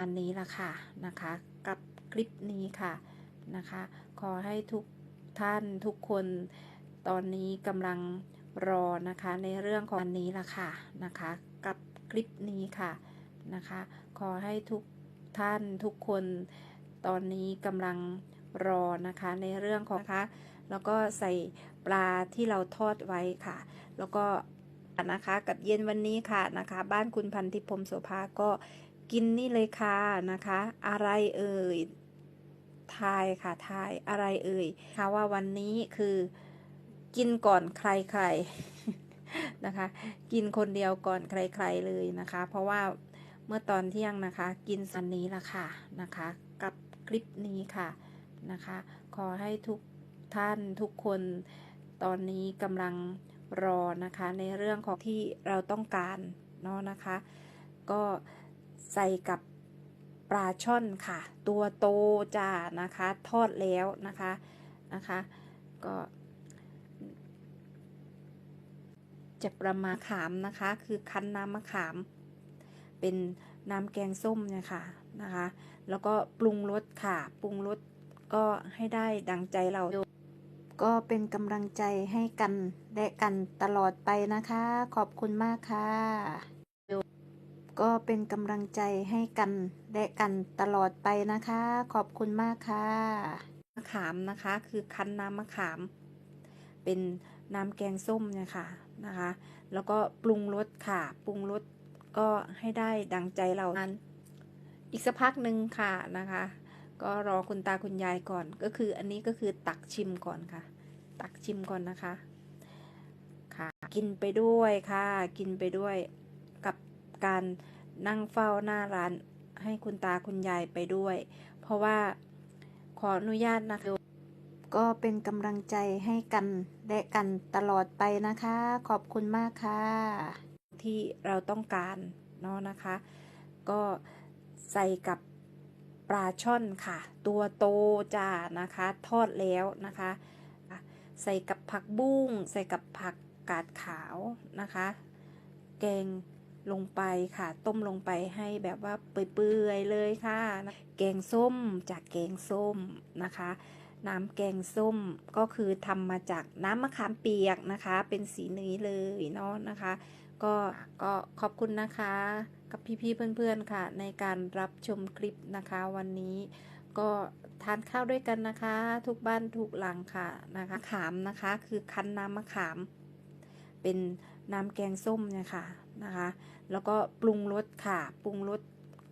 อันนี้ละค่ะนะคะกับคลิปนี้ค่ะนะคะ ขอให้ทุกท่านทุกคนตอนนี้กำลังรอนะคะในเรื่องของอันนี้ละค่ะนะคะกับคลิปนี้ค่ะนะคะ ขอให้ทุกท่านทุกคนตอนนี้กำลังรอนะคะในเรื่องของนะคะแล้วก็ใส่ปลาที่เราทอดไว้ค่ะ แล้วก็นะคะกับเย็นวันนี้ค่ะนะคะ บ้านคุณพันธิพรมโสภาก็ กินนี่เลยค่ะนะคะ อะไรเอ่ยทายค่ะทายอะไรเอ่ยค่ะว่าวันนี้คือกินก่อนใครๆนะคะ กินคนเดียวก่อนใครๆเลยนะคะ เพราะว่าเมื่อตอนเที่ยงนะคะ กินสันนี้ละค่ะนะคะ กับคลิปนี้ค่ะนะคะ ขอให้ทุกท่านทุกคนตอนนี้กำลังรอนะคะ ในเรื่องของที่เราต้องการเนาะนะคะ ก็ ใส่กับปลาช่อนค่ะ ตัวโตจ้านะคะ ทอดแล้วนะคะนะคะ ก็ จะประมาขามนะคะ คือคั้นน้ำมะขาม เป็นน้ำแกงส้มเนี่ยค่ะนะคะ แล้วก็ปรุงรสค่ะ ปรุงรสก็ให้ได้ดังใจเรา ก็เป็นกำลังใจให้กันและกันตลอดไปนะคะ ขอบคุณมากค่ะ ก็เป็นกำลังใจให้กันและกันตลอดไปนะคะ ขอบคุณมากค่ะมะขามนะคะ คือคั้นน้ำมะขาม เป็นน้ำแกงส้มเนี่ยค่ะนะคะ แล้วก็ปรุงรสค่ะ ปรุงรสก็ให้ได้ดังใจเรานั้น อีกสักพักหนึ่งค่ะนะคะ ก็รอคุณตาคุณยายก่อน ก็คืออันนี้ก็คือตักชิมก่อนค่ะ ตักชิมก่อนนะคะ ค่ะ กินไปด้วยค่ะ กินไปด้วย การนั่งเฝ้าหน้าร้านให้คุณตาคุณยายไปด้วย เพราะว่าขออนุญาตนะคะก็เป็นกำลังใจให้กันและกันตลอดไปนะคะ ขอบคุณมากค่ะ ที่เราต้องการเนาะนะคะ ก็ใส่กับปลาช่อนค่ะ ตัวโตจ้านะคะ ทอดแล้วนะคะ ใส่กับผักบุ้ง ใส่กับผักกาดขาวนะคะ แกง ลงไปค่ะ ต้มลงไปให้แบบว่าเปื่อยๆเลยค่ะ แกงส้มจากแกงส้มนะคะ น้ำแกงส้มก็คือทำมาจากน้ำมะขามเปียกนะคะ เป็นสีนี้เลยเนาะนะคะ ก็ก็ขอบคุณนะคะ กับพี่ๆเพื่อนๆค่ะ ในการรับชมคลิปนะคะ วันนี้ก็ทานข้าวด้วยกันนะคะ ทุกบ้านทุกหลังค่ะนะคะขามนะคะ คือคั้นน้ำมะขาม เป็นน้ำแกงส้มเนี่ยค่ะ นะคะ แล้วก็ปรุงรสค่ะ ปรุงรส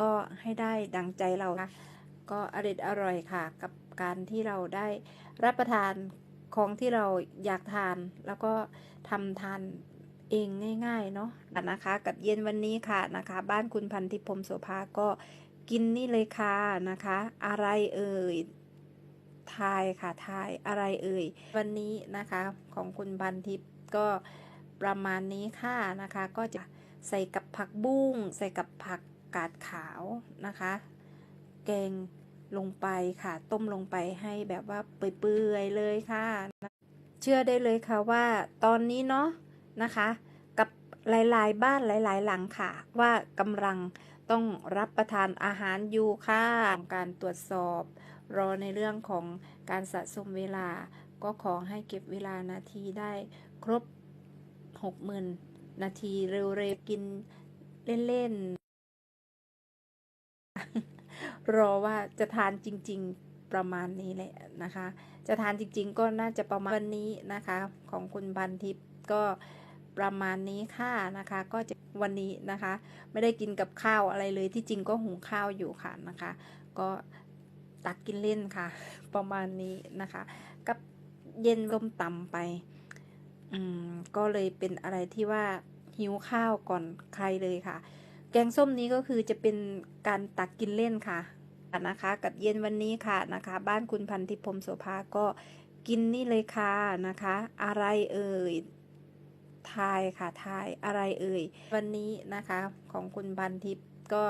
ก็ให้ได้ดังใจเรานะก็อร่อยอร่อยค่ะ กับการที่เราได้รับประทานของที่เราอยากทาน แล้วก็ทำทานเองง่าย ๆ เนาะนะคะ กับเย็นวันนี้ค่ะนะคะ บ้านคุณพันธิพมโสภาก็กินนี่เลยค่ะนะคะ อะไรเอ่ยทายค่ะทายอะไรเอ่ย วันนี้นะคะของคุณพันทิพย์ก็ ประมาณนี้ค่ะนะคะ ก็จะใส่กับผักบุ้ง ใส่กับผักกาดขาวนะคะ แกงลงไปค่ะ ต้มลงไปให้แบบว่าเปื่อยๆเลยค่ะ เชื่อได้เลยค่ะว่าตอนนี้เนาะนะคะ กับหลายๆ บ้านหลายๆ หลังค่ะ ว่ากำลังต้องรับประทานอาหารอยู่ค่ะการตรวจสอบรอในเรื่องของการสะสมเวลา ก็ขอให้เก็บเวลานาทีได้ครบ 60,000นนาทีเร็วๆกินเล่นๆ รอว่าจะทานจริง ๆประมาณนี้แหละนะคะ จะทานจริง ๆ ก็น่าจะประมาณวันนี้นะคะ ของคุณบันทิพย์ก็ประมาณนี้ค่ะนะคะ ก็จะวันนี้นะคะ ไม่ได้กินกับข้าวอะไรเลยที่จริงก็หุงข้าวอยู่ค่ะนะคะ ก็ตักกินเล่นค่ะ ประมาณนี้นะคะ กับเย็นลมต่ำไป อืมก็เลยเป็นอะไรที่ว่าหิวข้าวก่อนใครเลยค่ะ แกงส้มนี้ก็คือจะเป็นการตักกินเล่นค่ะนะคะ กับเย็นวันนี้ค่ะนะคะ บ้านคุณพันธิพรมโสภาก็กินนี่เลยค่ะนะคะ อะไรเอ่ยทายค่ะทายอะไรเอ่ยวันนี้นะคะของคุณพันทิพย์ก็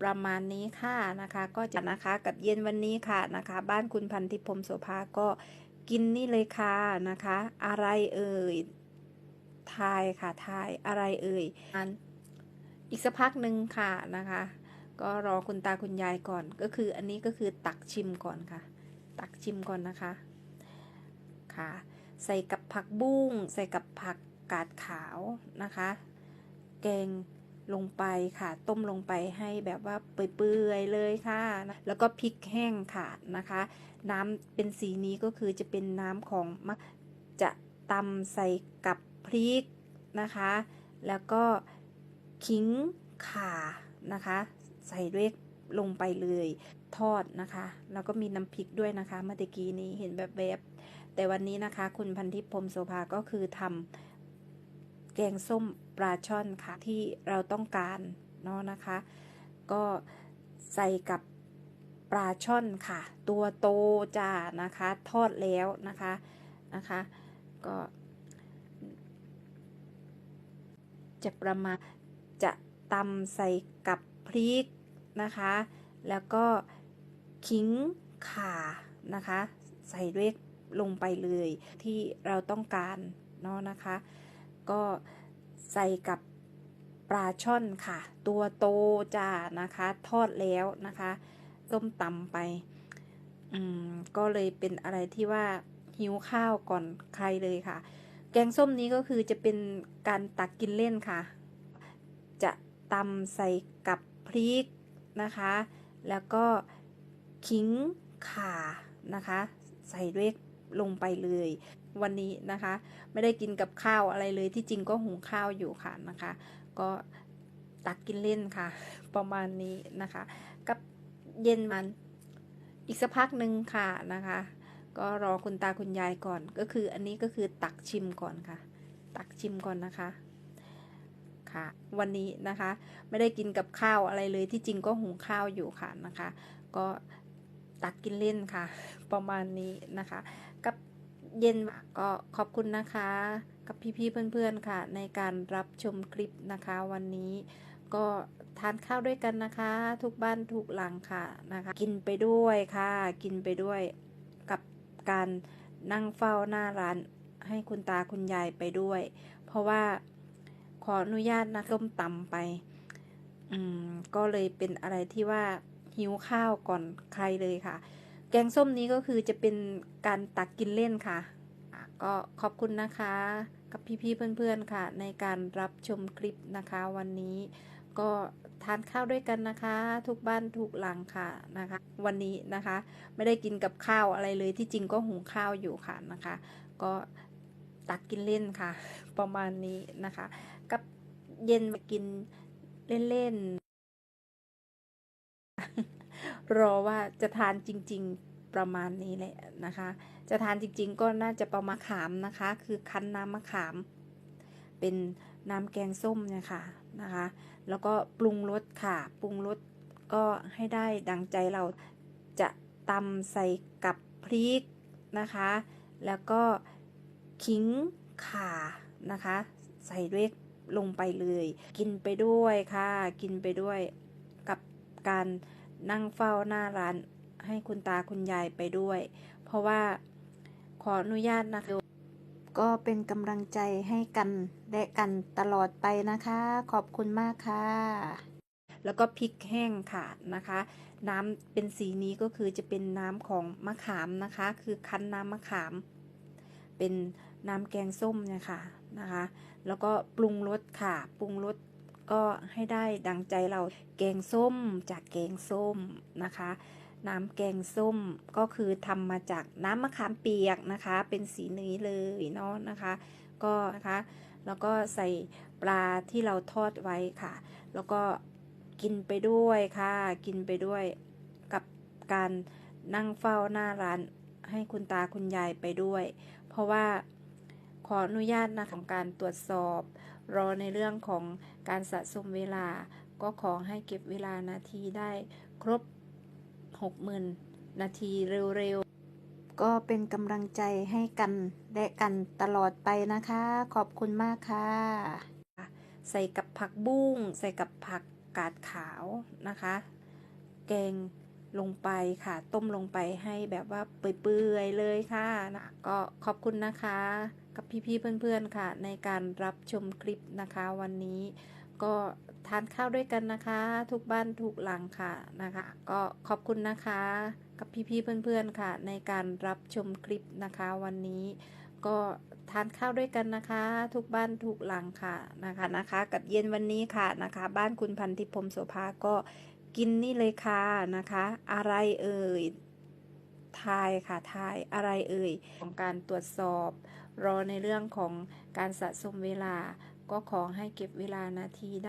ประมาณนี้ค่ะนะคะ ก็จะนะคะกับเย็นวันนี้ค่ะนะคะ บ้านคุณพันธิพรมโสภาก็ กินนี่เลยค่ะนะคะ อะไรเอ่ยทายค่ะทายอะไรเอ่ยอันอีกสักพักหนึ่งค่ะนะคะ ก็รอคุณตาคุณยายก่อน ก็คืออันนี้ก็คือตักชิมก่อนค่ะ ตักชิมก่อนนะคะค่ะ ใส่กับผักบุ้งใส่กับผักกาดขาวนะคะ แกง ลงไปค่ะ ต้มลงไปให้แบบว่าเปื่อยๆเลยค่ะ แล้วก็พริกแห้งค่ะนะคะ น้ำเป็นสีนี้ก็คือจะเป็นน้ำของมะจะตำใส่กับพริกนะคะ แล้วก็ขิงข่านะคะ ใส่ด้วยลงไปเลยทอดนะคะ แล้วก็มีน้ำพริกด้วยนะคะ เมื่อกี้นี้เห็นแบบแบบ แต่วันนี้นะคะ คุณพันทิพย์พรมโสภาก็คือทำแกงส้ม ปลาช่อนค่ะที่เราต้องการเนาะนะคะ ก็ใส่กับปลาช่อนค่ะ ตัวโตจ้านะคะทอดแล้วนะคะนะคะก็จะประมาณจะตำใส่กับพริกนะคะ แล้วก็ขิงข่านะคะ ใส่ด้วยลงไปเลยที่เราต้องการเนาะนะคะ ก็ ใส่กับปลาช่อนค่ะ ตัวโตจ้านะคะ ทอดแล้วนะคะต้มตำไป อืม ก็เลยเป็นอะไรที่ว่าหิวข้าวก่อนใครเลยค่ะ แกงส้มนี้ก็คือจะเป็นการตักกินเล่นค่ะ จะตำใส่กับพริกนะคะ แล้วก็ขิงข่านะคะ ใส่ด้วย ลงไปเลย วันนี้นะคะ ไม่ได้กินกับข้าวอะไรเลยที่จริงก็หุงข้าวอยู่ค่ะนะคะ ก็ตักกินเล่นค่ะ ประมาณนี้นะคะ กับเย็นมันอีกสักพักหนึ่งค่ะนะคะ ก็รอคุณตาคุณยายก่อน ก็คืออันนี้ก็คือตักชิมก่อนค่ะ ตักชิมก่อนนะคะค่ะ วันนี้นะคะ ไม่ได้กินกับข้าวอะไรเลยที่จริงก็หุงข้าวอยู่ค่ะนะคะ ก็ตักกินเล่นค่ะ ประมาณนี้นะคะ กับเย็นก็ขอบคุณนะคะ กับพี่ๆเพื่อนๆค่ะ ในการรับชมคลิปนะคะ วันนี้ก็ทานข้าวด้วยกันนะคะ ทุกบ้านทุกหลังค่ะนะคะ กินไปด้วยค่ะ กินไปด้วยกับการนั่งเฝ้าหน้าร้านให้คุณตาคุณยายไปด้วย เพราะว่าขออนุญาตนะส้มตำไป อืมก็เลยเป็นอะไรที่ว่าหิวข้าวก่อนใครเลยค่ะ แกงส้มนี้ก็คือจะเป็นการตักกินเล่นค่ะ ก็ขอบคุณนะคะ กับพี่ๆเพื่อนๆค่ะ ในการรับชมคลิปนะคะ วันนี้ก็ทานข้าวด้วยกันนะคะ ทุกบ้านทุกหลังค่ะนะคะ วันนี้นะคะ ไม่ได้กินกับข้าวอะไรเลยที่จริงก็หุงข้าวอยู่ค่ะนะคะ ก็ตักกินเล่นค่ะ ประมาณนี้นะคะ กับเย็นมากินเล่นๆ รอว่าจะทานจริง ๆประมาณนี้แหละนะคะ จะทานจริง ๆ ก็น่าจะประมาขามนะคะ คือคั้นน้ำมะขาม เป็นน้ำแกงส้มเนี่ยค่ะนะคะ แล้วก็ปรุงรสค่ะ ปรุงรสก็ให้ได้ดังใจเราจะตำใส่กับพริกนะคะ แล้วก็ขิงข่านะคะ ใส่ด้วยลงไปเลย กินไปด้วยค่ะ กินไปด้วยกับการ นั่งเฝ้าหน้าร้านให้คุณตาคุณยายไปด้วย เพราะว่าขออนุญาตนะคะก็เป็นกำลังใจให้กันและกันตลอดไปนะคะ ขอบคุณมากค่ะ แล้วก็พริกแห้งค่ะนะคะ น้ำเป็นสีนี้ก็คือจะเป็นน้ำของมะขามนะคะ คือคั้นน้ำมะขาม เป็นน้ำแกงส้มเนี่ยค่ะนะคะ แล้วก็ปรุงรสค่ะ ปรุงรส ก็ให้ได้ดังใจเราแกงส้มจากแกงส้มนะคะ น้ำแกงส้มก็คือทำมาจากน้ำมะขามเปียกนะคะ เป็นสีนี้เลยเนาะนะคะ ก็นะคะแล้วก็ใส่ปลาที่เราทอดไว้ค่ะ แล้วก็กินไปด้วยค่ะ กินไปด้วยกับการนั่งเฝ้าหน้าร้านให้คุณตาคุณยายไปด้วย เพราะว่าขออนุญาตนะของการตรวจสอบรอในเรื่องของ การสะสมเวลาก็ขอให้เก็บเวลานาทีได้ครบ 60,000 นาทีเร็วๆ ก็เป็นกำลังใจให้กันและกันตลอดไปนะคะ ขอบคุณมากค่ะ ใส่กับผักบุ้ง ใส่กับผักกาดขาวนะคะ แกงลงไปค่ะ ต้มลงไปให้แบบว่าเปื่อยๆเลยค่ะนะก็ขอบคุณนะคะ กับพี่ๆเพื่อนๆค่ะ ในการรับชมคลิปนะคะวันนี้ ก็ทานข้าวด้วยกันนะคะ ทุกบ้านทุกหลังค่ะนะคะ ก็ขอบคุณนะคะ กับพี่ๆเพื่อนๆค่ะ ในการรับชมคลิปนะคะ วันนี้ก็ทานข้าวด้วยกันนะคะ ทุกบ้านทุกหลังค่ะนะคะนะคะ กับเย็นวันนี้ค่ะนะคะ บ้านคุณพันธิพมโสภาก็กินนี่เลยค่ะนะคะ อะไรเอ่ยทายค่ะทายอะไรเอ่ยของการตรวจสอบ รอในเรื่องของการสะสมเวลา ก็ขอให้เก็บเวลานาทีได้